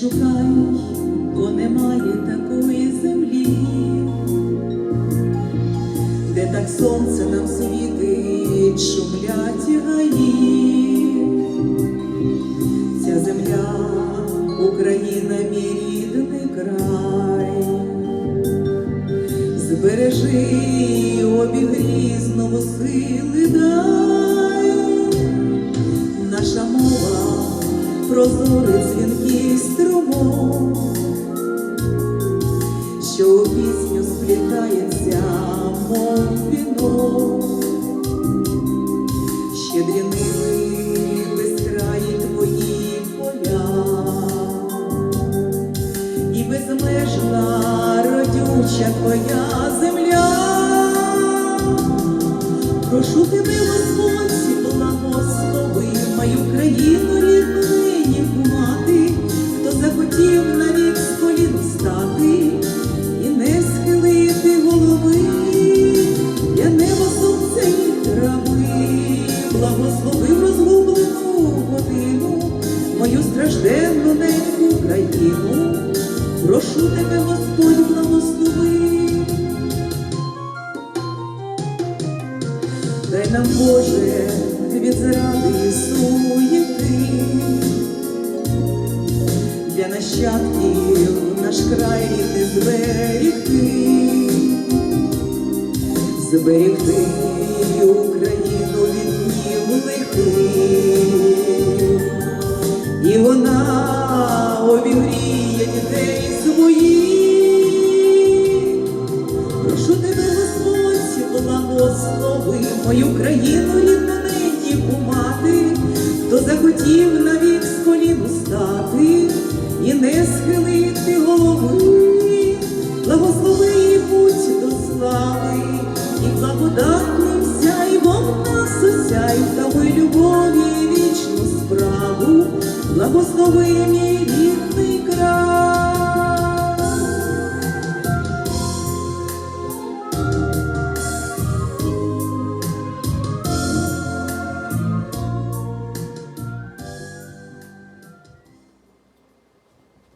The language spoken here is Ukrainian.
шукай, бо немає такої землі, де так сонце нам світить, шумлять гаї. Ця земля, Україна, мій рідний край. Збережи обіг різного сили прозорий дзвінкий струмок, що у пісню сплітається, мов вінок, щедріними безкраї твої поля і безмежна родюча твоя земля. Прошу тебе, Господь, благослови мою країну мою стражденну небі країну, прошу тебе, Господь, благослови. Дай нам, Боже, від зради суєти, для нащадків наш край рідний зберігти, зберігти Україну від днів лихих. І вона обігріє дітей своїх. Прошу тебе, Господь, благослови мою країну рідноненьку матері, хто захотів навіть. 我未眠。